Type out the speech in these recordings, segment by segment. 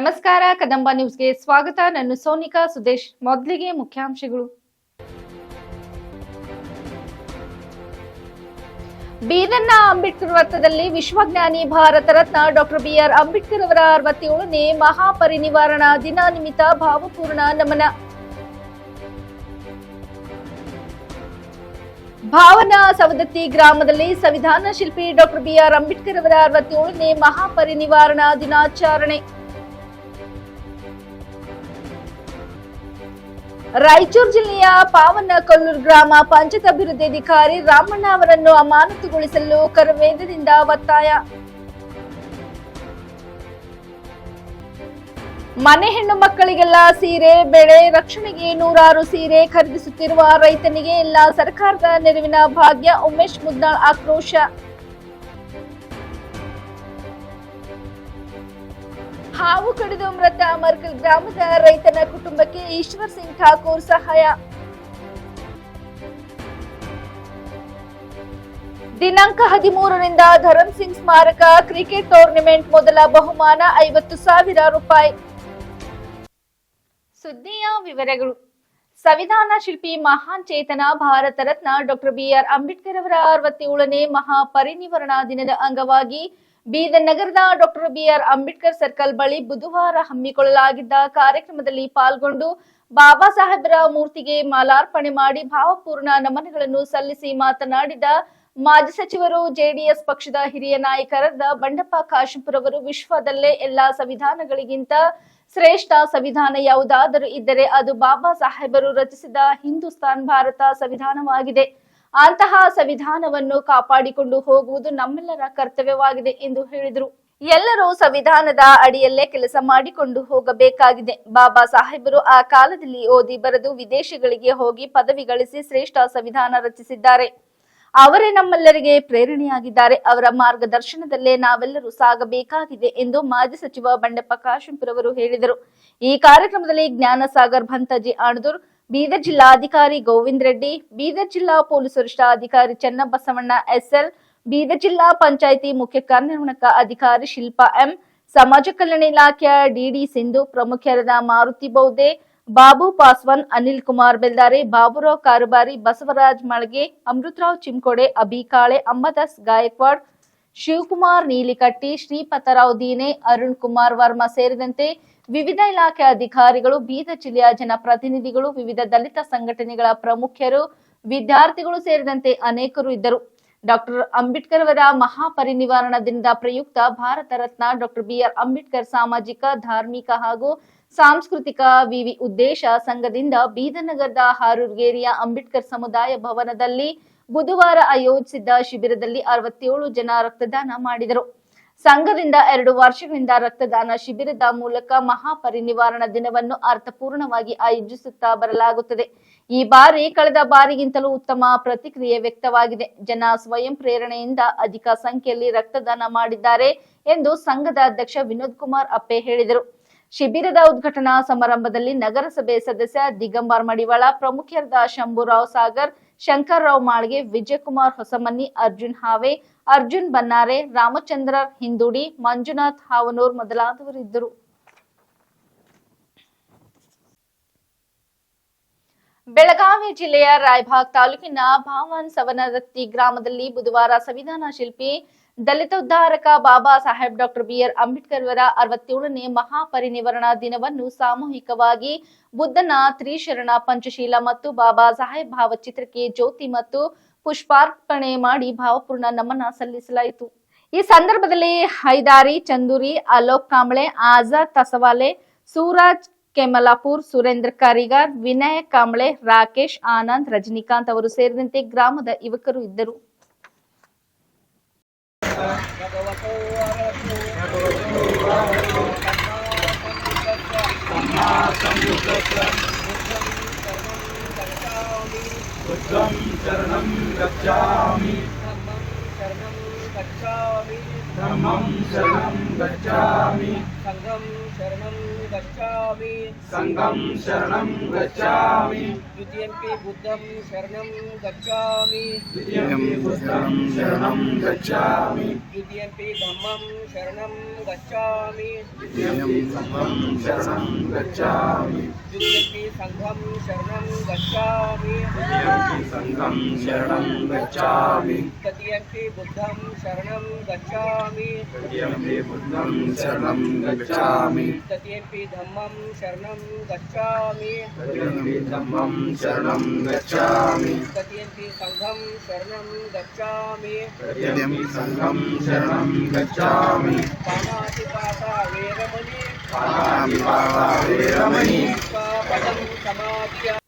ನಮಸ್ಕಾರ, ಕದಂಬ ನ್ಯೂಸ್ಗೆ ಸ್ವಾಗತ. ನಾನು ಸೋನಿಕಾ, ಸುದೇಶ್ ಮೊದಲಿಗೆ ಮುಖ್ಯಾಂಶಗಳು. ಬೀದರ್ನ ಅಂಬೇಡ್ಕರ್ ವೃತ್ತದಲ್ಲಿ ವಿಶ್ವಜ್ಞಾನಿ Bharat Ratna doctor B R Ambedkar ಅವರ ಅರವತ್ತೇಳನೇ ಮಹಾಪರಿನಿವಾರಣಾ ದಿನ ನಿಮಿತ್ತ ಭಾವಪೂರ್ಣ ನಮನ. ಭಾವನಾ ಸವದತ್ತಿ ಗ್ರಾಮದಲ್ಲಿ ಸಂವಿಧಾನ ಶಿಲ್ಪಿ ಡಾಕ್ಟರ್ ಬಿಆರ್ ಅಂಬೇಡ್ಕರ್ ಅವರ ಅರವತ್ತೇಳನೇ ಮಹಾಪರಿನಿವಾರಣಾ ದಿನಾಚರಣೆ. ರಾಯಚೂರು ಜಿಲ್ಲೆಯ ಪಾವನ ಗ್ರಾಮ ಪಂಚಾಯತ್ ಅಭಿವೃದ್ಧಿ ಅಧಿಕಾರಿ ರಾಮಣ್ಣ ಅವರನ್ನು ಅಮಾನತುಗೊಳಿಸಲು ಕರವೇಂದ್ರದಿಂದ ಒತ್ತಾಯ. ಮನೆ ಹೆಣ್ಣು ಮಕ್ಕಳಿಗೆಲ್ಲ ಸೀರೆ, ಬೆಳೆ, ರಕ್ಷಣೆಗೆ ನೂರಾರು ಸೀರೆ ಖರೀದಿಸುತ್ತಿರುವ ರೈತನಿಗೆ ಎಲ್ಲ ಸರ್ಕಾರದ ನೆರವಿನ ಭಾಗ್ಯ, ಉಮೇಶ್ ಮುದ್ನಾಳ್ ಆಕ್ರೋಶ. ಹಾವು ಕಡಿದು ಮೃತ ಮರ್ಕಲ್ ಗ್ರಾಮದ ರೈತನ ಕುಟುಂಬಕ್ಕೆ ಈಶ್ವರ್ ಸಿಂಗ್ ಠಾಕೂರ್ ಸಹಾಯ. ದಿನಾಂಕ ಹದಿಮೂರರಿಂದ ಧರಮ್ ಸಿಂಗ್ ಸ್ಮಾರಕ ಕ್ರಿಕೆಟ್ ಟೂರ್ನಿಮೆಂಟ್ ಮೊದಲ ಬಹುಮಾನ ಐವತ್ತು ಸಾವಿರ ರೂಪಾಯಿ. ಸುದ್ದಿಯ ವಿವರಗಳು. ಸಂವಿಧಾನ ಶಿಲ್ಪಿ ಮಹಾನ್ ಚೇತನ Bharat Ratna doctor B R Ambedkar ಅವರ ಅರವತ್ತೇಳನೇ ಮಹಾಪರಿನಿವರಣಾ ದಿನದ ಅಂಗವಾಗಿ ಬೀದರ್ ನಗರದ ಡಾಕ್ಟರ್ ಬಿಆರ್ ಅಂಬೇಡ್ಕರ್ ಸರ್ಕಲ್ ಬಳಿ ಬುಧವಾರ ಹಮ್ಮಿಕೊಳ್ಳಲಾಗಿದ್ದ ಕಾರ್ಯಕ್ರಮದಲ್ಲಿ ಪಾಲ್ಗೊಂಡು ಬಾಬಾ ಸಾಹೇಬರ ಮೂರ್ತಿಗೆ ಮಾಲಾರ್ಪಣೆ ಮಾಡಿ ಭಾವಪೂರ್ಣ ನಮನಗಳನ್ನು ಸಲ್ಲಿಸಿ ಮಾತನಾಡಿದ ಮಾಜಿ ಸಚಿವರು ಜೆಡಿಎಸ್ ಪಕ್ಷದ ಹಿರಿಯ ನಾಯಕರಾದ ಬಂಡಪ್ಪ ಕಾಶಂಪುರ್ ಅವರು ವಿಶ್ವದಲ್ಲೇ ಎಲ್ಲಾ ಸಂವಿಧಾನಗಳಿಗಿಂತ ಶ್ರೇಷ್ಠ ಸಂವಿಧಾನ ಯಾವುದಾದರೂ ಇದ್ದರೆ ಅದು ಬಾಬಾ ಸಾಹೇಬರು ರಚಿಸಿದ ಹಿಂದೂಸ್ತಾನ್ ಭಾರತ ಸಂವಿಧಾನವಾಗಿದೆ. ಅಂತಹ ಸಂವಿಧಾನವನ್ನು ಕಾಪಾಡಿಕೊಂಡು ಹೋಗುವುದು ನಮ್ಮೆಲ್ಲರ ಕರ್ತವ್ಯವಾಗಿದೆ ಎಂದು ಹೇಳಿದರು. ಎಲ್ಲರೂ ಸಂವಿಧಾನದ ಅಡಿಯಲ್ಲೇ ಕೆಲಸ ಮಾಡಿಕೊಂಡು ಹೋಗಬೇಕಾಗಿದೆ. ಬಾಬಾ ಸಾಹೇಬರು ಆ ಕಾಲದಲ್ಲಿ ಓದಿ ಬರೆದು ವಿದೇಶಗಳಿಗೆ ಹೋಗಿ ಪದವಿ ಗಳಿಸಿ ಶ್ರೇಷ್ಠ ಸಂವಿಧಾನ ರಚಿಸಿದ್ದಾರೆ. ಅವರೇ ನಮ್ಮೆಲ್ಲರಿಗೆ ಪ್ರೇರಣೆಯಾಗಿದ್ದಾರೆ. ಅವರ ಮಾರ್ಗದರ್ಶನದಲ್ಲೇ ನಾವೆಲ್ಲರೂ ಸಾಗಬೇಕಾಗಿದೆ ಎಂದು ಮಾಜಿ ಸಚಿವ ಬಂಡೆಪ್ಪ ಕಾಶೆಂಪುರವರು ಹೇಳಿದರು. ಈ ಕಾರ್ಯಕ್ರಮದಲ್ಲಿ ಜ್ಞಾನಸಾಗರ್ ಭಂತಜಿ ಆಣದೂರ್ ಬೀದರ್ ಜಿಲ್ಲಾಧಿಕಾರಿ ಗೋವಿಂದ್ ರೆಡ್ಡಿ, ಬೀದರ್ ಜಿಲ್ಲಾ ಪೊಲೀಸ್ ವರಿಷ್ಠಾಧಿಕಾರಿ ಚನ್ನಬಸವಣ್ಣ ಎಸ್ಎಲ್, ಬೀದರ್ ಜಿಲ್ಲಾ ಪಂಚಾಯಿತಿ ಮುಖ್ಯ ಕಾರ್ಯನಿರ್ವಹಣಕ ಅಧಿಕಾರಿ ಶಿಲ್ಪಾ ಎಂ, ಸಮಾಜ ಕಲ್ಯಾಣ ಇಲಾಖೆಯ ಡಿಡಿ ಸಿಂಧು, ಪ್ರಮುಖರಾದ ಮಾರುತಿ ಬೌದ್ದೆ ಬಾಬು ಪಾಸ್ವಾನ್, ಅನಿಲ್ ಕುಮಾರ್ ಬೆಲ್ದಾರೆ, ಬಾಬುರಾವ್ ಕಾರುಬಾರಿ, ಬಸವರಾಜ್ ಮಳಗೆ, ಅಮೃತರಾವ್ ಚಿಮ್ಕೋಡೆ ಅಬಿಕಾಳೆ ಅಂಬದಾಸ್ ಗಾಯಕ್ವಾಡ್, ಶಿವಕುಮಾರ್ ನೀಲಿಕಟ್ಟಿ, ಶ್ರೀಪತರಾವ್ ದೀನೆ, ಅರುಣ್ ಕುಮಾರ್ ವರ್ಮಾ ಸೇರಿದಂತೆ ವಿವಿಧ ಇಲಾಖೆ ಅಧಿಕಾರಿಗಳು ಬೀದರ್ ಜಿಲ್ಲೆಯ ಜನಪ್ರತಿನಿಧಿಗಳು, ವಿವಿಧ ದಲಿತ ಸಂಘಟನೆಗಳ ಪ್ರಮುಖರು, ವಿದ್ಯಾರ್ಥಿಗಳು ಸೇರಿದಂತೆ ಅನೇಕರು ಇದ್ದರು. ಡಾಕ್ಟರ್ ಅಂಬೇಡ್ಕರ್ ಅವರ ಮಹಾಪರಿನಿವಾರಣ ದಿನದ ಪ್ರಯುಕ್ತ Bharat Ratna doctor B R Ambedkar ಸಾಮಾಜಿಕ, ಧಾರ್ಮಿಕ ಹಾಗೂ ಸಾಂಸ್ಕೃತಿಕ ವಿವಿ ಉದ್ದೇಶ ಸಂಘದಿಂದ ಬೀದನಗರದ ನಗರದ ಹಾರೂರ್ಗೇರಿಯ ಅಂಬೇಡ್ಕರ್ ಸಮುದಾಯ ಭವನದಲ್ಲಿ ಬುಧವಾರ ಆಯೋಜಿಸಿದ್ದ ಶಿಬಿರದಲ್ಲಿ ಅರವತ್ತೇಳು ಜನ ರಕ್ತದಾನ ಮಾಡಿದರು. ಸಂಘದಿಂದ ಎರಡು ವರ್ಷಗಳಿಂದ ರಕ್ತದಾನ ಶಿಬಿರದ ಮೂಲಕ ಮಹಾಪರಿನಿವಾರಣ ದಿನವನ್ನು ಅರ್ಥಪೂರ್ಣವಾಗಿ ಆಯೋಜಿಸುತ್ತಾ ಬರಲಾಗುತ್ತದೆ. ಈ ಬಾರಿ ಕಳೆದ ಬಾರಿಗಿಂತಲೂ ಉತ್ತಮ ಪ್ರತಿಕ್ರಿಯೆ ವ್ಯಕ್ತವಾಗಿದೆ. ಜನ ಸ್ವಯಂ ಪ್ರೇರಣೆಯಿಂದ ಅಧಿಕ ಸಂಖ್ಯೆಯಲ್ಲಿ ರಕ್ತದಾನ ಮಾಡಿದ್ದಾರೆ ಎಂದು ಸಂಘದ ಅಧ್ಯಕ್ಷ ವಿನೋದ್ ಕುಮಾರ್ ಅಪ್ಪೆ ಹೇಳಿದರು. ಶಿಬಿರದ ಉದ್ಘಾಟನಾ ಸಮಾರಂಭದಲ್ಲಿ ನಗರಸಭೆ ಸದಸ್ಯ ದಿಗಂಬರ್ ಮಡಿವಾಳ ಪ್ರಮುಖರಾದ ಶಂಭುರಾವ್ ಸಾಗರ್, ಶಂಕರ್ರಾವ್ ಮಾಳ್ಗೆ, ವಿಜಯಕುಮಾರ್ ಹೊಸಮನಿ ಅರ್ಜುನ್ ಹಾವೆ ಅರ್ಜುನ್ ಬನ್ನಾರೆ, ರಾಮಚಂದ್ರ ಹಿಂದುಡಿ, ಮಂಜುನಾಥ್ ಹಾವನೂರ್ ಮೊದಲಾದವರಿದ್ದರು. ಬೆಳಗಾವಿ ಜಿಲ್ಲೆಯ ರಾಯಭಾಗ್ ತಾಲೂಕಿನ ಭಾವನ್ ಸವನರತ್ತಿ ಗ್ರಾಮದಲ್ಲಿ ಬುಧವಾರ ಸಂವಿಧಾನ ಶಿಲ್ಪಿ ದಲಿತ ಉದ್ಧಾರಕ Baba Saheb doctor B R Ambedkar ಅವರ ಅರವತ್ತೇಳನೇ ಮಹಾಪರಿನಿವರಣ ದಿನವನ್ನು ಸಾಮೂಹಿಕವಾಗಿ ಬುದ್ಧನ ತ್ರಿಶರಣ, ಪಂಚಶೀಲ ಮತ್ತು ಬಾಬಾ ಸಾಹೇಬ್ ಭಾವಚಿತ್ರಕ್ಕೆ ಜ್ಯೋತಿ ಮತ್ತು ಪುಷ್ಪಾರ್ಪಣೆ ಮಾಡಿ ಭಾವಪೂರ್ಣ ನಮನ ಸಲ್ಲಿಸಲಾಯಿತು. ಈ ಸಂದರ್ಭದಲ್ಲಿ ಹೈದಾರಿ, ಚಂದೂರಿ, ಅಲೋಕ್ ಕಾಂಬ್ಳೆ, ಆಜಾದ್ ತಸವಾಲೆ ಸೂರಜ್ ಕೆಮಲಾಪುರ್, ಸುರೇಂದ್ರ ಕಾರಿಗಾರ್, ವಿನಯ್ ಕಾಂಬ್ಳೆ, ರಾಕೇಶ್, ಆನಂದ್, ರಜನಿಕಾಂತ್ ಅವರು ಸೇರಿದಂತೆ ಗ್ರಾಮದ ಯುವಕರು ಇದ್ದರು. शरणं गच्छामि शरणं गच्छामि धम्मं शरणं गच्छामि सङ्घं शरणं गच्छामि संघं शरणं गच्छामि द्वितीयम्पि बुद्धं शरणं गच्छामि द्वितीयं बुद्धं शरणं गच्छामि द्वितीयम्पि धम्मं शरणं गच्छामि द्वितीयं संघं शरणं गच्छामि द्वितीयम्पि सङ्घं शरणं गच्छामि द्वितीयं संघं शरणं गच्छामि तृतीयम्पि बुद्धं शरणं गच्छामि द्वितीयं बुद्धं शरणं गच्छामि तृतीयम्पि धम्मं शरणं गच्छामि द्वितीयं धम्मं शरणं गच्छामि तृतीयम्पि सङ्घं शरणं गच्छामि द्वितीयं संघं शरणं गच्छामि पाणातिपाता वेरमणि पाणातिपाता वेरमणि पदं समाध्य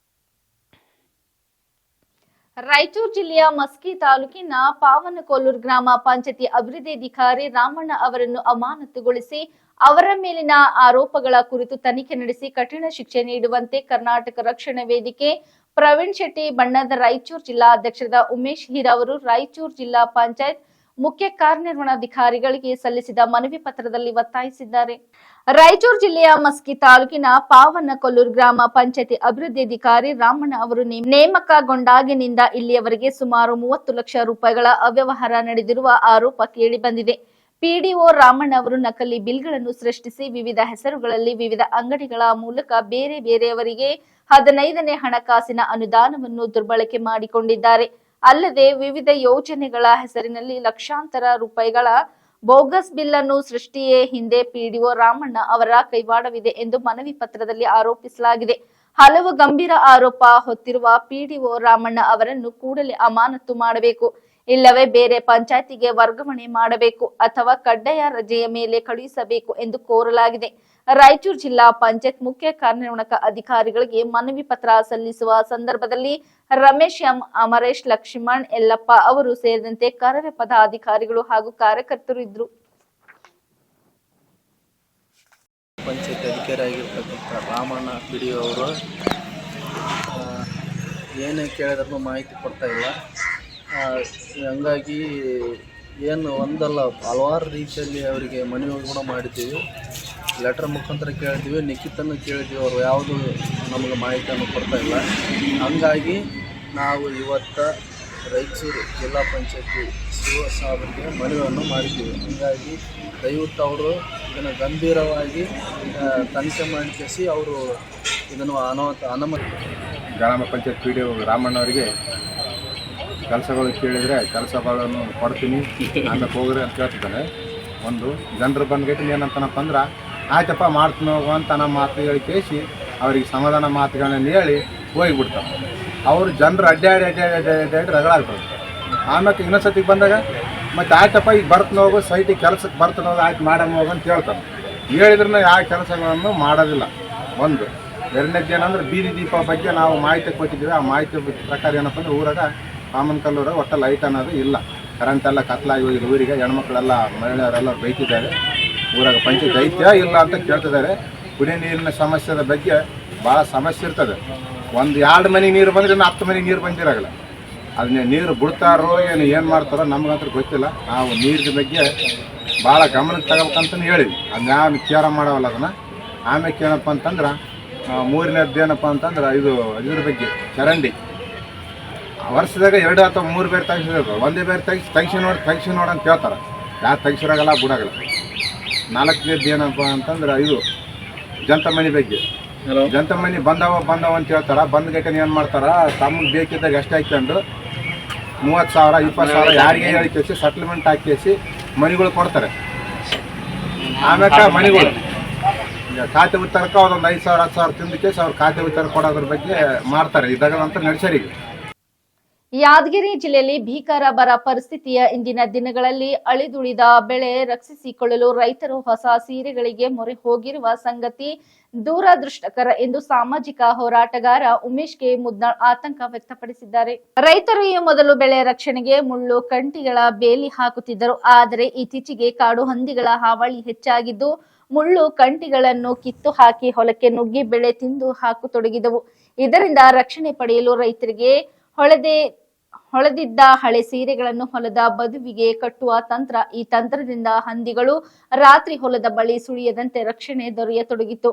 ರಾಯಚೂರು ಜಿಲ್ಲೆಯ ಮಸ್ಕಿ ತಾಲೂಕಿನ ಪಾವನಕೊಲ್ಲೂರು ಗ್ರಾಮ ಪಂಚಾಯತಿ ಅಭಿವೃದ್ಧಿ ರಾಮಣ್ಣ ಅವರನ್ನು ಅಮಾನತುಗೊಳಿಸಿ ಅವರ ಮೇಲಿನ ಆರೋಪಗಳ ಕುರಿತು ತನಿಖೆ ನಡೆಸಿ ಕಠಿಣ ಶಿಕ್ಷೆ ನೀಡುವಂತೆ ಕರ್ನಾಟಕ ರಕ್ಷಣಾ ವೇದಿಕೆ, ಪ್ರವೀಣ್ ಶೆಟ್ಟಿ, ಬಣ್ಣದ ರಾಯಚೂರು ಜಿಲ್ಲಾ ಅಧ್ಯಕ್ಷರಾದ ಉಮೇಶ್ ಹೀರಾ ಅವರು ರಾಯಚೂರು ಜಿಲ್ಲಾ ಪಂಚಾಯತ್ ಮುಖ್ಯ ಕಾರ್ಯನಿರ್ವಹಣಾಧಿಕಾರಿಗಳಿಗೆ ಸಲ್ಲಿಸಿದ ಮನವಿ ಪತ್ರದಲ್ಲಿ ಒತ್ತಾಯಿಸಿದ್ದಾರೆ. ರಾಯಚೂರು ಜಿಲ್ಲೆಯ ಮಸ್ಕಿ ತಾಲೂಕಿನ ಪಾವನಕೊಲ್ಲೂರು ಗ್ರಾಮ ಪಂಚಾಯತಿ ಅಭಿವೃದ್ಧಿ ಅಧಿಕಾರಿ ರಾಮಣ್ಣ ಅವರು ನೇಮ- ನೇಮಕಗೊಂಡಾಗಿನಿಂದ ಇಲ್ಲಿಯವರೆಗೆ ಸುಮಾರು ಮೂವತ್ತು ಲಕ್ಷ ರೂಪಾಯಿಗಳ ಅವ್ಯವಹಾರ ನಡೆದಿರುವ ಆರೋಪ ಕೇಳಿಬಂದಿದೆ. ಪಿಡಿಒ ರಾಮಣ್ಣ ಅವರು ನಕಲಿ ಬಿಲ್ಗಳನ್ನು ಸೃಷ್ಟಿಸಿ ವಿವಿಧ ಹೆಸರುಗಳಲ್ಲಿ ವಿವಿಧ ಅಂಗಡಿಗಳ ಮೂಲಕ ಬೇರೆ ಬೇರೆಯವರಿಗೆ ಹದಿನೈದನೇ ಹಣಕಾಸಿನ ಅನುದಾನವನ್ನು ದುರ್ಬಳಕೆ ಮಾಡಿಕೊಂಡಿದ್ದಾರೆ. ಅಲ್ಲದೆ ವಿವಿಧ ಯೋಜನೆಗಳ ಹೆಸರಿನಲ್ಲಿ ಲಕ್ಷಾಂತರ ರೂಪಾಯಿಗಳ ಬೋಗಸ್ ಬಿಲ್ ಅನ್ನು ಸೃಷ್ಟಿಯೇ ಹಿಂದೆ ಪಿಡಿಒ ರಾಮಣ್ಣ ಅವರ ಕೈವಾಡವಿದೆ ಎಂದು ಮನವಿ ಪತ್ರದಲ್ಲಿ ಆರೋಪಿಸಲಾಗಿದೆ. ಹಲವು ಗಂಭೀರ ಆರೋಪ ಹೊತ್ತಿರುವ ಪಿಡಿಒ ರಾಮಣ್ಣ ಅವರನ್ನು ಕೂಡಲೇ ಅಮಾನತು ಮಾಡಬೇಕು. ಇಲ್ಲವೇ ಬೇರೆ ಪಂಚಾಯತಿಗೆ ವರ್ಗಾವಣೆ ಮಾಡಬೇಕು ಅಥವಾ ಕಡ್ಡಾಯ ರಜೆಯ ಮೇಲೆ ಕಳುಹಿಸಬೇಕು ಎಂದು ಕೋರಲಾಗಿದೆ. ರಾಯಚೂರು ಜಿಲ್ಲಾ ಪಂಚಾಯತ್ ಮುಖ್ಯ ಕಾರ್ಯನಿರ್ವಾಹಕ ಅಧಿಕಾರಿಗಳಿಗೆ ಮನವಿ ಪತ್ರ ಸಲ್ಲಿಸುವ ಸಂದರ್ಭದಲ್ಲಿ ರಮೇಶ್ ಎಂ, ಅಮರೇಶ್ ಲಕ್ಷ್ಮಣ್ ಯಲ್ಲಪ್ಪ ಅವರು ಸೇರಿದಂತೆ ಕರವೇ ಪದಾಧಿಕಾರಿಗಳು ಹಾಗೂ ಕಾರ್ಯಕರ್ತರು ಇದ್ರು ಪಂಚಾಯತ್ ಅಧಿಕಾರಿ ಆಗಿರ್ತಕ್ಕಂಥ ರಾಮಣ್ಣ ಡಿ ಅವರು ಏನೇ ಕೇಳಿದ್ರೂ ಮಾಹಿತಿ ಕೊಡ್ತಾ ಇಲ್ಲ. ಹಂಗಾಗಿ ಏನು ಒಂದಲ್ಲ, ಹಲವಾರು ರೀತಿಯಲ್ಲಿ ಅವರಿಗೆ ಮನವಿ ಕೂಡ ಮಾಡಿದ್ದೀವಿ. ಲೆಟರ್ ಮುಖಾಂತರ ಕೇಳಿದ್ದೀವಿ ನಿಖಿತನ್ನು ಕೇಳಿದ್ವಿ ಅವರು ಯಾವುದು ನಮಗೆ ಮಾಹಿತಿಯನ್ನು ಕೊಡ್ತಾ ಇಲ್ಲ. ಹಂಗಾಗಿ ನಾವು ಇವತ್ತು ರಾಯಚೂರು ಜಿಲ್ಲಾ ಪಂಚಾಯತಿ ಶಿವ ಸಾಹೇಬರಿಗೆ ಮನವಿಯನ್ನು ಮಾಡಿದ್ದೀವಿ. ಹೀಗಾಗಿ ದಯವಿಟ್ಟು ಅವರು ಇದನ್ನು ಗಂಭೀರವಾಗಿ ತನಿಖೆ ಮಾಡಿಸಿ ಅವರು ಇದನ್ನು ಅನಾಹುತ ಅನುಮತಿ. ಗ್ರಾಮ ಪಂಚಾಯತ್ ಪಿ ಡಿ ರಾಮಣ್ಣವರಿಗೆ ಕೆಲಸಗಳು ಕೇಳಿದರೆ ಕೆಲಸಗಳನ್ನು ಕೊಡ್ತೀನಿ. ಆಮೇಲೆ ಹೋಗ್ರಿ ಅಂತ ಕೇಳ್ತಿದ್ದಾನೆ ಒಂದು ಜನರು ಬಂದ್ಗೈತಿ ಏನಂತನಪ್ಪ ಅಂದ್ರೆ ಆಯ್ತಪ್ಪ, ಮಾಡ್ತೀನಿ ಹೋಗು ಅಂತ ನಮ್ಮ ಮಾತು ಹೇಳಿ ಕೇಳಿಸಿ ಅವ್ರಿಗೆ ಸಮಾಧಾನ ಮಾತುಗಳನ್ನ ಹೇಳಿ ಹೋಗಿಬಿಡ್ತಾರೆ. ಅವರು ಜನರು ಅಡ್ಡಾಡಿ ಅಡ್ಡಾಡಿ ಅಡ್ಡಾಡಿ ಅಡ್ಡಾಡಿ ರಗಳಾಗ್ತದೆ ಆಮೇಲೆ ಇನ್ನೊಂದ್ಸತಿಗೆ ಬಂದಾಗ, ಮತ್ತೆ ಆಯ್ತಪ್ಪ, ಈಗ ಬರ್ತಾನೆ ಹೋಗು, ಸೈಟಿಗೆ ಕೆಲಸಕ್ಕೆ ಬರ್ತಾನೆ ಹೋಗು, ಆಯ್ತು ಮಾಡಮ್ಮ ಹೋಗು ಅಂತ ಹೇಳ್ತಾನೆ ಹೇಳಿದ್ರೂ ಯಾವ ಕೆಲಸಗಳನ್ನು ಮಾಡೋದಿಲ್ಲ. ಒಂದು ಎರಡನೇದು ಏನಂದ್ರೆ ಬೀದಿ ದೀಪ ಬಗ್ಗೆ ನಾವು ಮಾಹಿತಿ ಕೊಟ್ಟಿದ್ದೀವಿ. ಆ ಮಾಹಿತಿ ಪ್ರಕಾರ ಏನಪ್ಪ ಅಂದ್ರೆ ಊರಾಗ ಕಾಮನ್ ಕಲ್ಲೂರಾಗ ಒಟ್ಟು ಲೈಟ್ ಅನ್ನೋದು ಇಲ್ಲ. ಕರೆಂಟ್ ಎಲ್ಲ ಕತ್ಲಾಗಿ ಹೋಗಿದೆ. ಊರಿಗೆ ಹೆಣ್ಮಕ್ಳೆಲ್ಲ, ಮಹಿಳೆಯರೆಲ್ಲ ಬೈತಿದ್ದಾರೆ ಊರಾಗ ಪಂಚಾಯತ್ ಐತ್ಯಾ ಇಲ್ಲ ಅಂತ ಕೇಳ್ತಿದ್ದಾರೆ. ಕುಡಿಯೋ ನೀರಿನ ಸಮಸ್ಯೆದ ಬಗ್ಗೆ ಭಾಳ ಸಮಸ್ಯೆ ಇರ್ತದೆ. ಒಂದು ಎರಡು ಮನೆ ನೀರು ಬಂದರೆ ಇನ್ನು ಹತ್ತು ಮನೆ ನೀರು ಬಂದಿರಾಗಲ್ಲ. ಅದನ್ನ ನೀರು ಬಿಡ್ತಾರೋ ಏನು ಏನು ಮಾಡ್ತಾರೋ ನಮಗಂತೂ ಗೊತ್ತಿಲ್ಲ. ನಾವು ನೀರಿನ ಬಗ್ಗೆ ಭಾಳ ಗಮನಕ್ಕೆ ತಗೋಬೇಕಂತಲೂ ಹೇಳಿದ್ವಿ. ಅದನ್ನ ಯಾವ ಕೇರ ಮಾಡೋವಲ್ಲ ಅದನ್ನು. ಆಮೇಲೆ ಏನಪ್ಪ ಅಂತಂದ್ರೆ ಆ, ಮೂರನೇದ್ದು ಏನಪ್ಪ ಅಂತಂದ್ರೆ ಇದು ಇದ್ರ ಬಗ್ಗೆ ಚರಂಡಿ. ವರ್ಷದಾಗ ಎರಡು ಅಥವಾ ಮೂರು ಬೇರೆ ತೆಗಿಸಿದ್ರು ಒಂದೇ ಬೇರೆ ತೆಗಿಸಿ ತೆಗಿಸಿ ನೋಡಿ ತೆಗಿಸಿ ನೋಡಿ ಅಂತ ಕೇಳ್ತಾರೆ ಯಾರು ತೆಗಿಸಿರಾಗಲ್ಲ ಬಿಡಾಗಲ್ಲ. ನಾಲ್ಕನೇದ್ದು ಏನಪ್ಪ ಅಂತಂದ್ರೆ ಇದು ಜಂತ ಮನೆ ಬಗ್ಗೆ. ಜಂತ ಮನೆ ಬಂದವ ಬಂದವ ಅಂತ ಹೇಳ್ತಾರ. ಬಂದ ಗೈಟನ್ ಏನು ಮಾಡ್ತಾರ? ತಮ್ಗೆ ಬೇಕಿದ್ದಾಗ ಎಷ್ಟು ಹಾಕ್ಕೊಂಡು ಮೂವತ್ತು ಸಾವಿರ ಇಪ್ಪತ್ತು ಸಾವಿರ ಯಾರಿಗೆ ಹೇಳಿ ಕೇಸಿ ಸೆಟ್ಲ್ಮೆಂಟ್ ಹಾಕೇಸಿ ಮನೆಗಳು ಕೊಡ್ತಾರೆ. ಆಮೇಲೆ ಮನೆಗಳು. ಖಾತೆ ಉತ್ತರಕ್ಕೆ ಅವ್ರೊಂದು ಐದು ಸಾವಿರ ಹತ್ತು ಸಾವಿರ ತಿಂದಕ್ಕೆ ಅವ್ರು ಅವ್ರ ಖಾತೆ ಉತ್ತರ ಕೊಡೋದ್ರ ಬಗ್ಗೆ ಮಾಡ್ತಾರೆ. ಇದಾಗ ಅಂತ ನಡ್ಸರಿಗೆ. ಯಾದಗಿರಿ ಜಿಲ್ಲೆಯಲ್ಲಿ ಭೀಕರ ಬರ ಪರಿಸ್ಥಿತಿಯ ಇಂದಿನ ದಿನಗಳಲ್ಲಿ ಅಳಿದುಳಿದ ಬೆಳೆ ರಕ್ಷಿಸಿಕೊಳ್ಳಲು ರೈತರು ಹೊಸ ಸೀರೆಗಳಿಗೆ ಮೊರೆ ಹೋಗಿರುವ ಸಂಗತಿ ದೂರದೃಷ್ಟಕರ ಎಂದು ಸಾಮಾಜಿಕ ಹೋರಾಟಗಾರ ಉಮೇಶ್ ಕೆ ಮುದ್ನಾಳ್ ಆತಂಕ ವ್ಯಕ್ತಪಡಿಸಿದ್ದಾರೆ. ರೈತರು ಈ ಮೊದಲು ಬೆಳೆ ರಕ್ಷಣೆಗೆ ಮುಳ್ಳು ಕಂಟಿಗಳ ಬೇಲಿ ಹಾಕುತ್ತಿದ್ದರು. ಆದರೆ ಇತ್ತೀಚೆಗೆ ಕಾಡು ಹಂದಿಗಳ ಹಾವಳಿ ಹೆಚ್ಚಾಗಿದ್ದು ಮುಳ್ಳು ಕಂಟಿಗಳನ್ನು ಕಿತ್ತು ಹಾಕಿ ಹೊಲಕ್ಕೆ ನುಗ್ಗಿ ಬೆಳೆ ತಿಂದು ಹಾಕತೊಡಗಿದವು. ಇದರಿಂದ ರಕ್ಷಣೆ ಪಡೆಯಲು ರೈತರಿಗೆ ಹೊಳೆದೆ ಹೊಳೆದಿದ್ದ ಹಳೆ ಸೀರೆಗಳನ್ನು ಹೊಲದ ಬದುವಿಗೆ ಕಟ್ಟುವ ತಂತ್ರ ಈ ತಂತ್ರದಿಂದ ಹಂದಿಗಳು ರಾತ್ರಿ ಹೊಲದ ಬಳಿ ಸುಳಿಯದಂತೆ ರಕ್ಷಣೆ ದೊರೆಯತೊಡಗಿತು.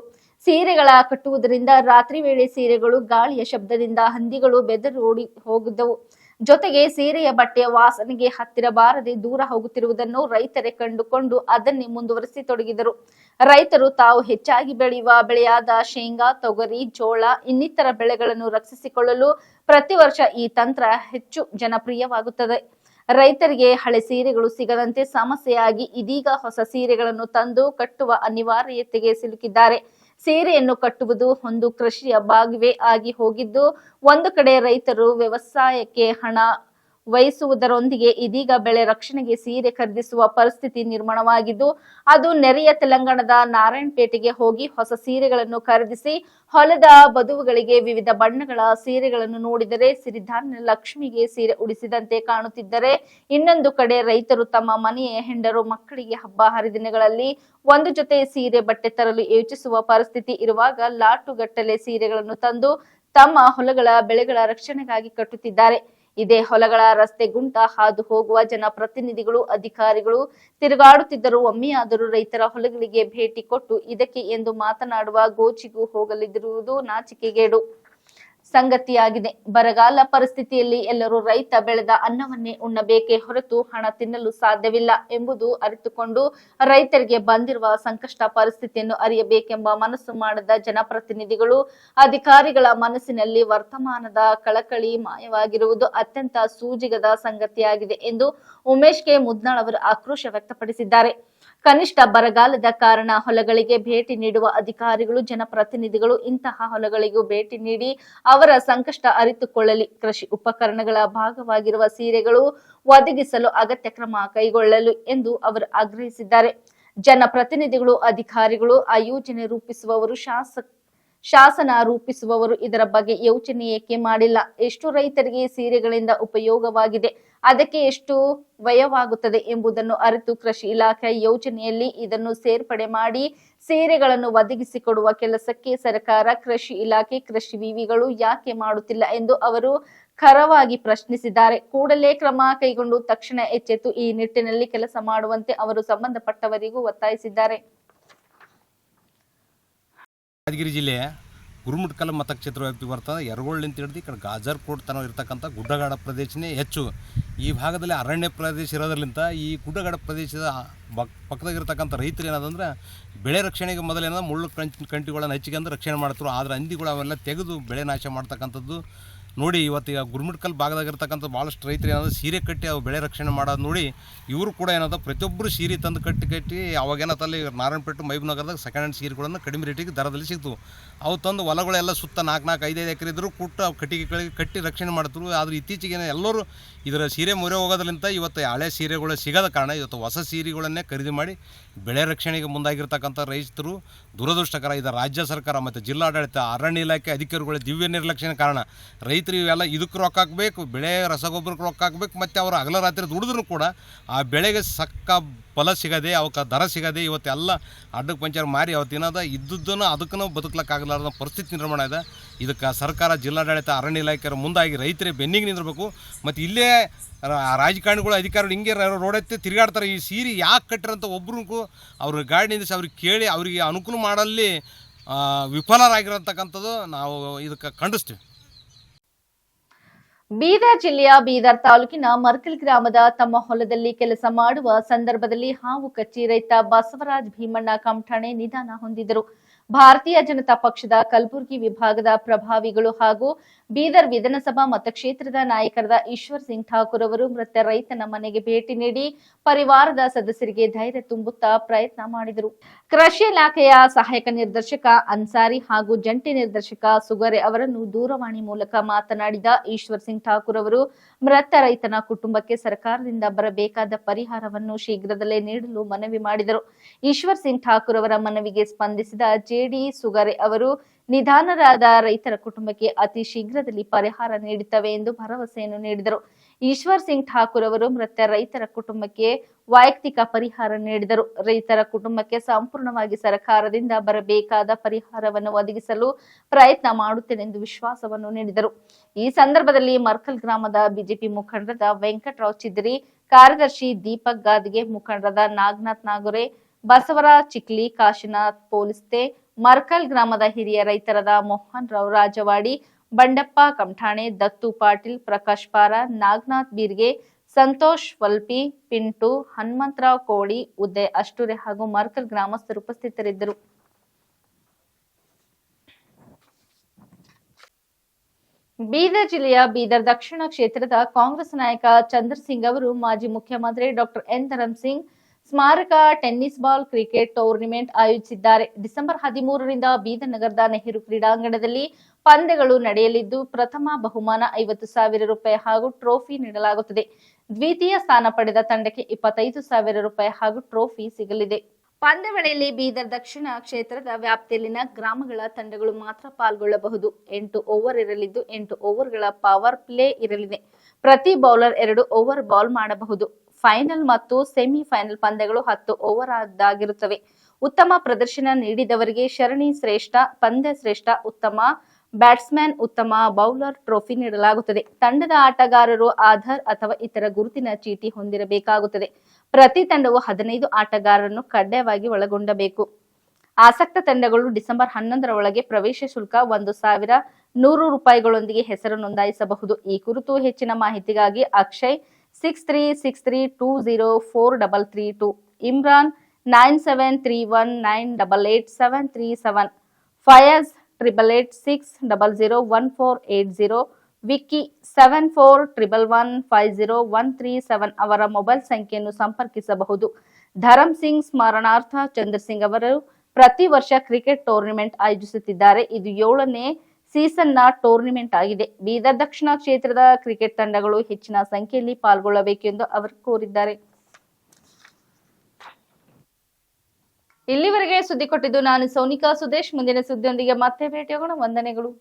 ಸೀರೆಗಳ ಕಟ್ಟುವುದರಿಂದ ರಾತ್ರಿ ವೇಳೆ ಸೀರೆಗಳು ಗಾಳಿಯ ಶಬ್ದದಿಂದ ಹಂದಿಗಳು ಬೆದರು ಓಡಿ ಹೋಗಿದ್ದವು. ಜೊತೆಗೆ ಸೀರೆಯ ಬಟ್ಟೆಯ ವಾಸನೆಗೆ ಹತ್ತಿರ ಬಾರದೆ ದೂರ ಹೋಗುತ್ತಿರುವುದನ್ನು ರೈತರೇ ಕಂಡುಕೊಂಡು ಅದನ್ನೇ ಮುಂದುವರೆಸಿ ತೊಡಗಿದರು. ರೈತರು ತಾವು ಹೆಚ್ಚಾಗಿ ಬೆಳೆಯುವ ಬೆಳೆಯಾದ ಶೇಂಗಾ, ತೊಗರಿ, ಜೋಳ, ಇನ್ನಿತರ ಬೆಳೆಗಳನ್ನು ರಕ್ಷಿಸಿಕೊಳ್ಳಲು ಪ್ರತಿ ವರ್ಷ ಈ ತಂತ್ರ ಹೆಚ್ಚು ಜನಪ್ರಿಯವಾಗುತ್ತದೆ. ರೈತರಿಗೆ ಹಳೆ ಸೀರೆಗಳು ಸಿಗದಂತೆ ಸಮಸ್ಯೆಯಾಗಿ ಇದೀಗ ಹೊಸ ಸೀರೆಗಳನ್ನು ತಂದು ಕಟ್ಟುವ ಅನಿವಾರ್ಯತೆಗೆ ಸಿಲುಕಿದ್ದಾರೆ. ಸೀರೆಯನ್ನು ಕಟ್ಟುವುದು ಒಂದು ಕೃಷಿಯ ಭಾಗವೇ ಆಗಿ ಹೋಗಿದ್ದು ಒಂದು ಕಡೆ ರೈತರು ವ್ಯವಸಾಯಕ್ಕೆ ಹಣ ವಹಿಸುವುದರೊಂದಿಗೆ ಇದೀಗ ಬೆಳೆ ರಕ್ಷಣೆಗೆ ಸೀರೆ ಖರೀದಿಸುವ ಪರಿಸ್ಥಿತಿ ನಿರ್ಮಾಣವಾಗಿದ್ದು, ಅದು ನೆರೆಯ ತೆಲಂಗಾಣದ ನಾರಾಯಣಪೇಟೆಗೆ ಹೋಗಿ ಹೊಸ ಸೀರೆಗಳನ್ನು ಖರೀದಿಸಿ, ಹೊಲದ ಬದುವುಗಳಿಗೆ ವಿವಿಧ ಬಣ್ಣಗಳ ಸೀರೆಗಳನ್ನು ನೋಡಿದರೆ ಸಿರಿಧಾನ್ಯ ಲಕ್ಷ್ಮಿಗೆ ಸೀರೆ ಉಡಿಸಿದಂತೆ ಕಾಣುತ್ತಿದ್ದರೆ, ಇನ್ನೊಂದು ಕಡೆ ರೈತರು ತಮ್ಮ ಮನೆಯ ಹೆಂಡರು ಮಕ್ಕಳಿಗೆ ಹಬ್ಬ ಹರಿದಿನಗಳಲ್ಲಿ ಒಂದು ಜೊತೆ ಸೀರೆ ಬಟ್ಟೆ ತರಲು ಯೋಚಿಸುವ ಪರಿಸ್ಥಿತಿ ಇರುವಾಗ ಲಾಟುಗಟ್ಟಲೆ ಸೀರೆಗಳನ್ನು ತಂದು ತಮ್ಮ ಹೊಲಗಳ ಬೆಳೆಗಳ ರಕ್ಷಣೆಗಾಗಿ ಕಟ್ಟುತ್ತಿದ್ದಾರೆ. ಇದೇ ಹೊಲಗಳ ರಸ್ತೆ ಗುಂಟ ಹಾದು ಹೋಗುವ ಜನಪ್ರತಿನಿಧಿಗಳು, ಅಧಿಕಾರಿಗಳು ತಿರುಗಾಡುತ್ತಿದ್ದರೂ ಒಮ್ಮೆಯಾದರೂ ರೈತರ ಹೊಲಗಳಿಗೆ ಭೇಟಿ ಕೊಟ್ಟು ಇದಕ್ಕೆ ಎಂದು ಮಾತನಾಡುವ ಗೋಚಿಗೂ ಹೋಗಲಿದ್ದಿರುವುದು ನಾಚಿಕೆಗೇಡು. ಸಂಗತಿಯಾಗಿದೆ. ಬರಗಾಲ ಪರಿಸ್ಥಿತಿಯಲ್ಲಿ ಎಲ್ಲರೂ ರೈತ ಬೆಳೆದ ಅನ್ನವನ್ನೇ ಉಣ್ಣಬೇಕೇ ಹೊರತು ಹಣ ತಿನ್ನಲು ಸಾಧ್ಯವಿಲ್ಲ ಎಂಬುದು ಅರಿತುಕೊಂಡು ರೈತರಿಗೆ ಬಂದಿರುವ ಸಂಕಷ್ಟ ಪರಿಸ್ಥಿತಿಯನ್ನು ಅರಿಯಬೇಕೆಂಬ ಮನಸ್ಸು ಮಾಡದ ಜನಪ್ರತಿನಿಧಿಗಳು, ಅಧಿಕಾರಿಗಳ ಮನಸ್ಸಿನಲ್ಲಿ ವರ್ತಮಾನದ ಕಳಕಳಿ ಮಾಯವಾಗಿರುವುದು ಅತ್ಯಂತ ಸೂಜಿಗದ ಸಂಗತಿಯಾಗಿದೆ ಎಂದು ಉಮೇಶ್ ಕೆ ಮುದ್ನಾಳ್ ಅವರು ಆಕ್ರೋಶ ವ್ಯಕ್ತಪಡಿಸಿದ್ದಾರೆ. ಕನಿಷ್ಠ ಬರಗಾಲದ ಕಾರಣ ಹೊಲಗಳಿಗೆ ಭೇಟಿ ನೀಡುವ ಅಧಿಕಾರಿಗಳು, ಜನಪ್ರತಿನಿಧಿಗಳು ಇಂತಹ ಹೊಲಗಳಿಗೂ ಭೇಟಿ ನೀಡಿ ಅವರ ಸಂಕಷ್ಟ ಅರಿತುಕೊಳ್ಳಲಿ. ಕೃಷಿ ಉಪಕರಣಗಳ ಭಾಗವಾಗಿರುವ ಸೀರೆಗಳು ಒದಗಿಸಲು ಅಗತ್ಯ ಕ್ರಮ ಕೈಗೊಳ್ಳಲು ಎಂದು ಅವರು ಆಗ್ರಹಿಸಿದ್ದಾರೆ. ಜನಪ್ರತಿನಿಧಿಗಳು, ಅಧಿಕಾರಿಗಳು ಆ ಯೋಜನೆ ರೂಪಿಸುವವರು ಶಾಸಕ ಶಾಸನ ರೂಪಿಸುವವರು ಇದರ ಬಗ್ಗೆ ಯೋಚನೆ ಏಕೆ ಮಾಡಿಲ್ಲ? ಎಷ್ಟು ರೈತರಿಗೆ ಸೀರೆಗಳಿಂದ ಉಪಯೋಗವಾಗಿದೆ? ಅದಕ್ಕೆ ಎಷ್ಟು ವ್ಯಯವಾಗುತ್ತದೆ ಎಂಬುದನ್ನು ಅರಿತು ಕೃಷಿ ಇಲಾಖೆ ಯೋಜನೆಯಲ್ಲಿ ಇದನ್ನು ಸೇರ್ಪಡೆ ಮಾಡಿ ಸೀರೆಗಳನ್ನು ಒದಗಿಸಿಕೊಡುವ ಕೆಲಸಕ್ಕೆ ಸರ್ಕಾರ, ಕೃಷಿ ಇಲಾಖೆ, ಕೃಷಿ ವಿವಿಗಳು ಯಾಕೆ ಮಾಡುತ್ತಿಲ್ಲ ಎಂದು ಅವರು ಖರವಾಗಿ ಪ್ರಶ್ನಿಸಿದ್ದಾರೆ. ಕೂಡಲೇ ಕ್ರಮ ಕೈಗೊಂಡು ತಕ್ಷಣ ಎಚ್ಚೆತ್ತು ಈ ನಿಟ್ಟಿನಲ್ಲಿ ಕೆಲಸ ಮಾಡುವಂತೆ ಅವರು ಸಂಬಂಧಪಟ್ಟವರಿಗೂ ಒತ್ತಾಯಿಸಿದ್ದಾರೆ. ಯಾದಗಿರಿ ಜಿಲ್ಲೆ ಗುರುಮುಟ್ಕಲ್ ಮತಕ್ಷೇತ್ರ ವ್ಯಾಪ್ತಿ ಬರ್ತದೆ ಯರಗೋಳ್ಳಿಂತ ಹಿಡಿದು ಈ ಕಡೆ ಗಾಜರ್ಕೋಟ್ ತನಕ ಇರ್ತಕ್ಕಂಥ ಗುಡ್ಡಗಾಡ ಪ್ರದೇಶನೇ ಹೆಚ್ಚು. ಈ ಭಾಗದಲ್ಲಿ ಅರಣ್ಯ ಪ್ರದೇಶ ಇರೋದ್ರಲ್ಲಿಂತ ಈ ಗುಡ್ಡಗಾಡ ಪ್ರದೇಶದ ಪಕ್ಕದಾಗಿರ್ತಕ್ಕಂಥ ರೈತರು ಏನದಂದ್ರೆ ಬೆಳೆ ರಕ್ಷಣೆಗೆ ಮೊದಲೇನೋ ಮುಳ್ಳು ಕಂಚ್, ಕಂಟಿಗಳನ್ನು ಹಚ್ಚಿಕೊಂಡು ರಕ್ಷಣೆ ಮಾಡ್ತಾರೆ ಆದರೆ ಹಂದಿಗಳು ಅವೆಲ್ಲ ತೆಗೆದು ಬೆಳೆ ನಾಶ ಮಾಡ್ತಕ್ಕಂಥದ್ದು ನೋಡಿ, ಇವತ್ತು ಈಗ ಗುರುಮಿಟ್ಕಲ್ ಭಾಗದಾಗಿರ್ತಕ್ಕಂಥ ಭಾಳಷ್ಟು ರೈತರು ಏನದ ಸೀರೆ ಕಟ್ಟಿ ಅವು ಬೆಳೆ ರಕ್ಷಣೆ ಮಾಡೋದು ನೋಡಿ, ಇವರು ಕೂಡ ಏನಾದ ಪ್ರತಿಯೊಬ್ಬರು ಸೀರೆ ತಂದು ಕಟ್ಟಿ ಕಟ್ಟಿ ಅವಾಗೇನತ್ತ ಅಲ್ಲಿ ನಾರಾಯಣಪೇಟೆ ಮೈಬನಗರದಾಗ ಸೆಕೆಂಡ್ ಹ್ಯಾಂಡ್ ಸೀರೆಗಳನ್ನು ಕಡಿಮೆ ರೇಟಿಗೆ ದರದಲ್ಲಿ ಸಿಗ್ತವು. ಅವು ತಂದು ಹೊಲಗಳೆಲ್ಲ ಸುತ್ತ ನಾಲ್ಕು ನಾಲ್ಕು ಐದೈದು ಎಕರೆ ಇದ್ದರೂ ಕೊಟ್ಟು ಅವು ಕಟ್ಟಿಗೆಗಳಿಗೆ ಕಟ್ಟಿ ರಕ್ಷಣೆ ಮಾಡ್ತರು ಆದರೆ ಇತ್ತೀಚೆಗೆ ಎಲ್ಲರೂ ಇದರ ಸೀರೆ ಮೊರೆ ಹೋಗೋದ್ರಿಂದ ಇವತ್ತು ಹಳೆ ಸೀರೆಗಳು ಸಿಗದ ಕಾರಣ ಇವತ್ತು ಹೊಸ ಸೀರೆಗಳನ್ನೇ ಖರೀದಿ ಮಾಡಿ ಬೆಳೆ ರಕ್ಷಣೆಗೆ ಮುಂದಾಗಿರ್ತಕ್ಕಂಥ ರೈತರು ದುರದೃಷ್ಟಕರ. ಇದು ರಾಜ್ಯ ಸರ್ಕಾರ ಮತ್ತು ಜಿಲ್ಲಾಡಳಿತ, ಅರಣ್ಯ ಇಲಾಖೆ ಅಧಿಕಾರಿಗಳ ದಿವ್ಯ ನಿರ್ಲಕ್ಷ್ಯನ ಕಾರಣ ರೈತರು ಇವೆಲ್ಲ ಇದಕ್ಕೆ ರೊಕ್ಕ ಹಾಕಬೇಕು, ಬೆಳೆ ರಸಗೊಬ್ಬರಕ್ಕೆ ರೊಕ್ಕ ಹಾಕಬೇಕು, ಮತ್ತು ಅವರು ಹಗಲ ರಾತ್ರಿ ದುಡಿದ್ರು ಕೂಡ ಆ ಬೆಳೆಗೆ ಸಕ್ಕ ಫಲ ಸಿಗದೆ, ಅವಕ್ಕೆ ದರ ಸಿಗದೆ ಇವತ್ತೆಲ್ಲ ಅಡ್ಡಕ್ಕೆ ಪಂಚರ್ ಮಾರಿ ಅವತ್ತಿನದ ಇದ್ದದ್ದನ್ನು ಅದಕ್ಕೂ ಬದುಕಲಿಕ್ಕಾಗಲಾರ್ದ ಪರಿಸ್ಥಿತಿ ನಿರ್ಮಾಣ ಇದೆ. ಇದಕ್ಕೆ ಸರ್ಕಾರ, ಜಿಲ್ಲಾಡಳಿತ, ಅರಣ್ಯ ಇಲಾಖೆಯವರು ಮುಂದಾಗಿ ರೈತರೇ ಬೆನ್ನಿಗೆ ನಿಂದಿರಬೇಕು. ಮತ್ತು ಇಲ್ಲೇ ರಾಜಕಾರಣಿಗಳು, ಅಧಿಕಾರಿಗಳು ಹಿಂಗೆ ರೋಡೆತ್ತಿ ತಿರುಗಾಡ್ತಾರೆ, ಈ ಸೀರೆ ಯಾಕೆ ಕಟ್ಟಿರಂತ ಒಬ್ರಿಗೂ ಅವ್ರ ಗಾಡಿ ನಿಂದಿಸಿ ಅವ್ರಿಗೆ ಕೇಳಿ, ಅವರಿಗೆ ಅನುಕೂಲ ಮಾಡಲ್ಲಿ ವಿಫಲರಾಗಿರತಕ್ಕಂಥದ್ದು ನಾವು ಇದಕ್ಕೆ ಖಂಡಿಸ್ತೀವಿ. ಬೀದರ್ ಜಿಲ್ಲೆಯ ಬೀದರ್ ತಾಲೂಕಿನ ಮರ್ಕಲ್ ಗ್ರಾಮದ ತಮ್ಮ ಹೊಲದಲ್ಲಿ ಕೆಲಸ ಮಾಡುವ ಸಂದರ್ಭದಲ್ಲಿ ಹಾವು ಕಚ್ಚಿ ರೈತ ಬಸವರಾಜ್ ಭೀಮಣ್ಣ ಕಮಠಾಣೆ ನಿಧನ ಹೊಂದಿದರು. ಭಾರತೀಯ ಜನತಾ ಪಕ್ಷದ ಕಲಬುರಗಿ ವಿಭಾಗದ ಪ್ರಭಾವಿಗಳು ಹಾಗೂ ಬೀದರ್ ವಿಧಾನಸಭಾ ಮತಕ್ಷೇತ್ರದ ನಾಯಕರಾದ ಈಶ್ವರ್ ಸಿಂಗ್ ಠಾಕೂರ್ ಅವರು ಮೃತ ರೈತನ ಮನೆಗೆ ಭೇಟಿ ನೀಡಿ ಪರಿವಾರದ ಸದಸ್ಯರಿಗೆ ಧೈರ್ಯ ತುಂಬುತ್ತಾ ಪ್ರಯತ್ನ ಮಾಡಿದರು. ಕೃಷಿ ಇಲಾಖೆಯ ಸಹಾಯಕ ನಿರ್ದೇಶಕ ಅನ್ಸಾರಿ ಹಾಗೂ ಜಂಟಿ ನಿರ್ದೇಶಕ ಸುಗರೆ ಅವರನ್ನು ದೂರವಾಣಿ ಮೂಲಕ ಮಾತನಾಡಿದ ಈಶ್ವರ್ ಸಿಂಗ್ ಠಾಕೂರ್ ಅವರು, ಮೃತ ರೈತನ ಕುಟುಂಬಕ್ಕೆ ಸರ್ಕಾರದಿಂದ ಬರಬೇಕಾದ ಪರಿಹಾರವನ್ನು ಶೀಘ್ರದಲ್ಲೇ ನೀಡಲು ಮನವಿ ಮಾಡಿದರು. ಈಶ್ವರ್ ಸಿಂಗ್ ಠಾಕೂರ್ ಅವರ ಮನವಿಗೆ ಸ್ಪಂದಿಸಿದ ಜೆಡಿ ಸುಗರೆ ಅವರು ನಿಧಾನರಾದ ರೈತರ ಕುಟುಂಬಕ್ಕೆ ಅತಿ ಶೀಘ್ರದಲ್ಲಿ ಪರಿಹಾರ ನೀಡುತ್ತವೆ ಎಂದು ಭರವಸೆಯನ್ನು ನೀಡಿದರು. ಈಶ್ವರ್ ಸಿಂಗ್ ಠಾಕೂರ್ ಅವರು ಮೃತ ರೈತರ ಕುಟುಂಬಕ್ಕೆ ವೈಯಕ್ತಿಕ ಪರಿಹಾರ ನೀಡಿದರು. ರೈತರ ಕುಟುಂಬಕ್ಕೆ ಸಂಪೂರ್ಣವಾಗಿ ಸರ್ಕಾರದಿಂದ ಬರಬೇಕಾದ ಪರಿಹಾರವನ್ನು ಒದಗಿಸಲು ಪ್ರಯತ್ನ ಮಾಡುತ್ತೇನೆಂದು ವಿಶ್ವಾಸವನ್ನು ನೀಡಿದರು. ಈ ಸಂದರ್ಭದಲ್ಲಿ ಮರ್ಕಲ್ ಗ್ರಾಮದ ಬಿಜೆಪಿ ಮುಖಂಡರಾದ ವೆಂಕಟರಾವ್ ಚಿದ್ರಿ, ಕಾರ್ಯದರ್ಶಿ ದೀಪಕ್ ಗಾದ್ಗೆ ಮುಖಂಡರಾದ ನಾಗನಾಥ್ ನಾಗುರೆ, ಬಸವರಾಜ್ ಚಿಕ್ಲಿ, ಕಾಶಿನಾಥ್ ಪೋಲಿಸ್ತೆ ಮರ್ಕಲ್ ಗ್ರಾಮದ ಹಿರಿಯ ರೈತರಾದ ಮೋಹನ್ ರಾವ್ ರಾಜವಾಡಿ, ಬಂಡಪ್ಪ, ಕಮಠಾಣೆ, ದತ್ತು ಪಾಟೀಲ್, ಪ್ರಕಾಶ್ ಪಾರ, ನಾಗನಾಥ್ ಬೀರ್ಗೆ, ಸಂತೋಷ್ ವಲ್ಪಿ, ಪಿಂಟು, ಹನುಮಂತರಾವ್ ಕೋಳಿ ಉದಯ್ ಅಷ್ಟುರೆ ಹಾಗೂ ಮರ್ಕಲ್ ಗ್ರಾಮಸ್ಥರು ಉಪಸ್ಥಿತರಿದ್ದರು. ಬೀದರ್ ಜಿಲ್ಲೆಯ ಬೀದರ್ ದಕ್ಷಿಣ ಕ್ಷೇತ್ರದ ಕಾಂಗ್ರೆಸ್ ನಾಯಕ ಚಂದ್ರ ಸಿಂಗ್ ಅವರು ಮಾಜಿ ಮುಖ್ಯಮಂತ್ರಿ ಡಾಕ್ಟರ್ ಎನ್. ಧರಮ್ ಸಿಂಗ್ ಸ್ಮಾರಕ ಟೆನ್ನಿಸ್ ಬಾಲ್ ಕ್ರಿಕೆಟ್ ಟೂರ್ನಿಮೆಂಟ್ ಆಯೋಜಿಸಿದ್ದಾರೆ. ಡಿಸೆಂಬರ್ ಹದಿಮೂರರಿಂದ ಬೀದರ್ ನಗರದ ನೆಹರು ಕ್ರೀಡಾಂಗಣದಲ್ಲಿ ಪಂದ್ಯಗಳು ನಡೆಯಲಿದ್ದು, ಪ್ರಥಮ ಬಹುಮಾನ ಐವತ್ತು ಸಾವಿರ ರೂಪಾಯಿ ಹಾಗೂ ಟ್ರೋಫಿ ನೀಡಲಾಗುತ್ತದೆ. ದ್ವಿತೀಯ ಸ್ಥಾನ ಪಡೆದ ತಂಡಕ್ಕೆ ಇಪ್ಪತ್ತೈದು ಸಾವಿರ ರೂಪಾಯಿ ಹಾಗೂ ಟ್ರೋಫಿ ಸಿಗಲಿದೆ. ಪಂದ್ಯಾವಳಿಯಲ್ಲಿ ಬೀದರ್ ದಕ್ಷಿಣ ಕ್ಷೇತ್ರದ ವ್ಯಾಪ್ತಿಯಲ್ಲಿನ ಗ್ರಾಮಗಳ ತಂಡಗಳು ಮಾತ್ರ ಪಾಲ್ಗೊಳ್ಳಬಹುದು. ಎಂಟು ಓವರ್ ಇರಲಿದ್ದು, ಎಂಟು ಓವರ್ಗಳ ಪವರ್ ಪ್ಲೇ ಇರಲಿದೆ. ಪ್ರತಿ ಬೌಲರ್ ಎರಡು ಓವರ್ ಬಾಲ್ ಮಾಡಬಹುದು. ಫೈನಲ್ ಮತ್ತು ಸೆಮಿಫೈನಲ್ ಪಂದ್ಯಗಳು ಹತ್ತು ಓವರ್ ಆದಾಗಿರುತ್ತವೆ ಉತ್ತಮ ಪ್ರದರ್ಶನ ನೀಡಿದವರಿಗೆ ಶರಣಿ ಶ್ರೇಷ್ಠ, ಪಂದ್ಯ ಶ್ರೇಷ್ಠ, ಉತ್ತಮ ಬ್ಯಾಟ್ಸ್ಮನ್ ಉತ್ತಮ ಬೌಲರ್ ಟ್ರೋಫಿ ನೀಡಲಾಗುತ್ತದೆ. ತಂಡದ ಆಟಗಾರರು ಆಧಾರ್ ಅಥವಾ ಇತರ ಗುರುತಿನ ಚೀಟಿ ಹೊಂದಿರಬೇಕಾಗುತ್ತದೆ. ಪ್ರತಿ ತಂಡವು ಹದಿನೈದು ಆಟಗಾರರನ್ನು ಕಡ್ಡಾಯವಾಗಿ ಒಳಗೊಂಡಬೇಕು. ಆಸಕ್ತ ತಂಡಗಳು ಡಿಸೆಂಬರ್ ಹನ್ನೊಂದರ ಒಳಗೆ ಪ್ರವೇಶ ಶುಲ್ಕ ಒಂದು ಸಾವಿರ ನೂರು ರೂಪಾಯಿಗಳೊಂದಿಗೆ ಹೆಸರು ನೋಂದಾಯಿಸಬಹುದು. ಈ ಕುರಿತು ಹೆಚ್ಚಿನ ಮಾಹಿತಿಗಾಗಿ Akshay six three six three two zero four double three two Imran nine seven three one nine double eight seven three seven Fayaz triple eight six double zero one four eight zero Vicky seven four triple one five zero one three seven ಅವರ mobile ಸಂಖ್ಯೆಯನ್ನು ಸಂಪರ್ಕಿಸಬಹುದು. ಧರಮ್ ಸಿಂಗ್, ಸ್ಮರಣಾರ್ಥ ಚಂದ್ರ ಸಿಂಗ್ ಅವರು ಪ್ರತಿ ವರ್ಷ cricket tournament ಆಯೋಜಿಸುತ್ತಿದ್ದಾರೆ. ಇದು ಏಳನೇ ಸೀಸನ್ನ tournament ಆಗಿದೆ. ಬೀದರ್ ದಕ್ಷಿಣ ಕ್ಷೇತ್ರದ ಕ್ರಿಕೆಟ್ ತಂಡಗಳು ಹೆಚ್ಚಿನ ಸಂಖ್ಯೆಯಲ್ಲಿ ಪಾಲ್ಗೊಳ್ಳಬೇಕೆಂದು ಅವರು ಕೋರಿದ್ದಾರೆ. ಇಲ್ಲಿವರೆಗೆ ಸುದ್ದಿ ಕೊಟ್ಟಿದ್ದು ನಾನು ಸೋನಿಕಾ ಸುದೇಶ್. ಮುಂದಿನ ಸುದ್ದಿಯೊಂದಿಗೆ ಮತ್ತೆ ಭೇಟಿಯಾಗೋಣ. ವಂದನೆಗಳು.